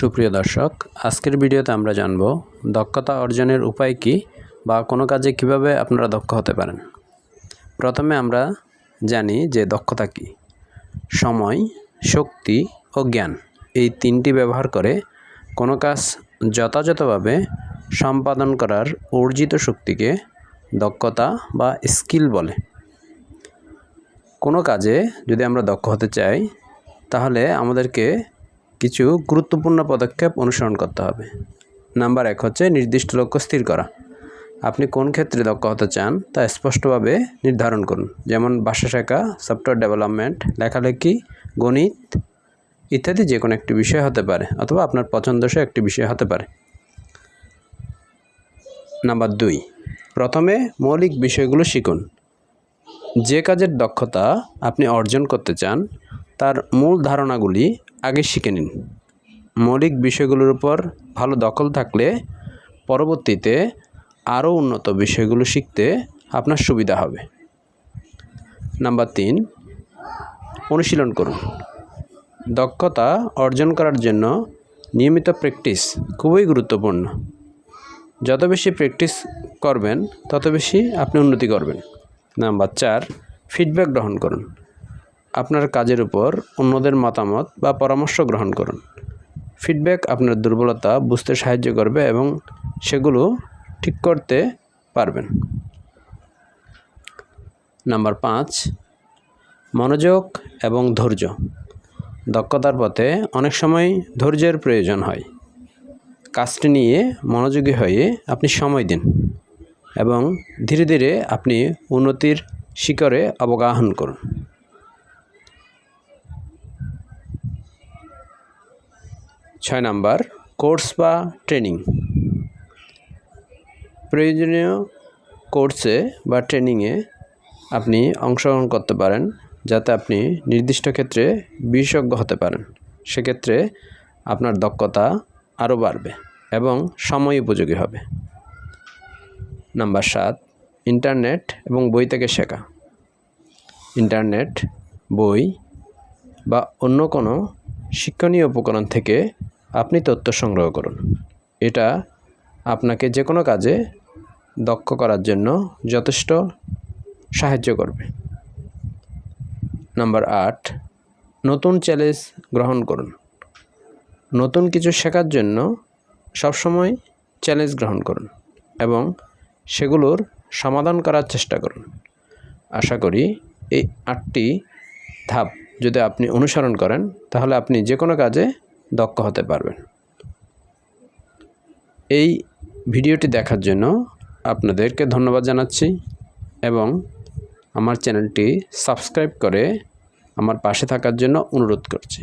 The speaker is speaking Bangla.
সুপ্রিয় দর্শক, আজকের ভিডিওতে আমরা জানব দক্ষতা অর্জনের উপায় কী বা কোনো কাজে কীভাবে আপনারা দক্ষ হতে পারেন। প্রথমে আমরা জানি যে দক্ষতা কী। সময়, শক্তি ও জ্ঞান এই তিনটি ব্যবহার করে কোনো কাজ যথাযথভাবে সম্পাদন করার অর্জিত শক্তিকে দক্ষতা বা স্কিল বলে। কোনো কাজে যদি আমরা দক্ষ হতে চাই, তাহলে আমাদেরকে কিছু গুরুত্বপূর্ণ পদক্ষেপ অনুসরণ করতে হবে। নাম্বার এক হচ্ছে নির্দিষ্ট লক্ষ্য স্থির করা। আপনি কোন ক্ষেত্রে দক্ষ হতে চান তা স্পষ্টভাবে নির্ধারণ করুন। যেমন ভাষা শেখা সফটওয়্যার ডেভেলপমেন্ট লেখালেখি, গণিত ইত্যাদি যে কোনো একটি বিষয় হতে পারে অথবা আপনার পছন্দসই একটি বিষয় হতে পারে। নাম্বার দুই, প্রথমে মৌলিক বিষয়গুলো শিখুন। যে কাজের দক্ষতা আপনি অর্জন করতে চান তার মূল ধারণাগুলি আগে শিখে নিন। মৌলিক বিষয়গুলোর উপর ভালো দখল থাকলে পরবর্তীতে আরও উন্নত বিষয়গুলো শিখতে আপনার সুবিধা হবে। নাম্বার তিন, অনুশীলন করুন। দক্ষতা অর্জন করার জন্য নিয়মিত প্র্যাকটিস খুবই গুরুত্বপূর্ণ। যত বেশি প্র্যাকটিস করবেন, তত বেশি আপনি উন্নতি করবেন। নাম্বার চার, ফিডব্যাক গ্রহণ করুন। আপনার কাজের উপর অন্যদের মতামত বা পরামর্শ গ্রহণ করুন। ফিডব্যাক আপনার দুর্বলতা বুঝতে সাহায্য করবে এবং সেগুলো ঠিক করতে পারবেন। নাম্বার পাঁচ, মনোযোগ এবং ধৈর্য। দক্ষতার পথে অনেক সময় ধৈর্যের প্রয়োজন হয়। কাজটি নিয়ে মনোযোগী হয়ে আপনি সময় দিন এবং ধীরে ধীরে আপনি উন্নতির শিখরে অবগাহন করুন। ছয় নাম্বার, কোর্স বা ট্রেনিং। প্রয়োজনীয় কোর্সে বা ট্রেনিংয়ে আপনি অংশগ্রহণ করতে পারেন, যাতে আপনি নির্দিষ্ট ক্ষেত্রে বিশেষজ্ঞ হতে পারেন। সেক্ষেত্রে আপনার দক্ষতা আরও বাড়বে এবং সময় উপযোগী হবে। নাম্বার সাত, ইন্টারনেট এবং বই থেকে শেখা। ইন্টারনেট, বই বা অন্য কোনো শিক্ষণীয় উপকরণ থেকে আপনি তথ্য সংগ্রহ করুন। এটা আপনাকে যে কোনো কাজে দক্ষ করার জন্য যথেষ্ট সাহায্য করবে। নাম্বার আট, নতুন চ্যালেঞ্জ গ্রহণ করুন। নতুন কিছু শেখার জন্য সবসময় চ্যালেঞ্জ গ্রহণ করুন এবং সেগুলোর সমাধান করার চেষ্টা করুন। আশা করি এই আটটি ধাপ যদি আপনি অনুসরণ করেন, তাহলে আপনি যে কোনো কাজে দক্ষ হতে পারবেন। এই ভিডিওটি দেখার জন্য আপনাদেরকে ধন্যবাদ জানাচ্ছি এবং আমার চ্যানেলটি সাবস্ক্রাইব করে আমার পাশে থাকার জন্য অনুরোধ করছি।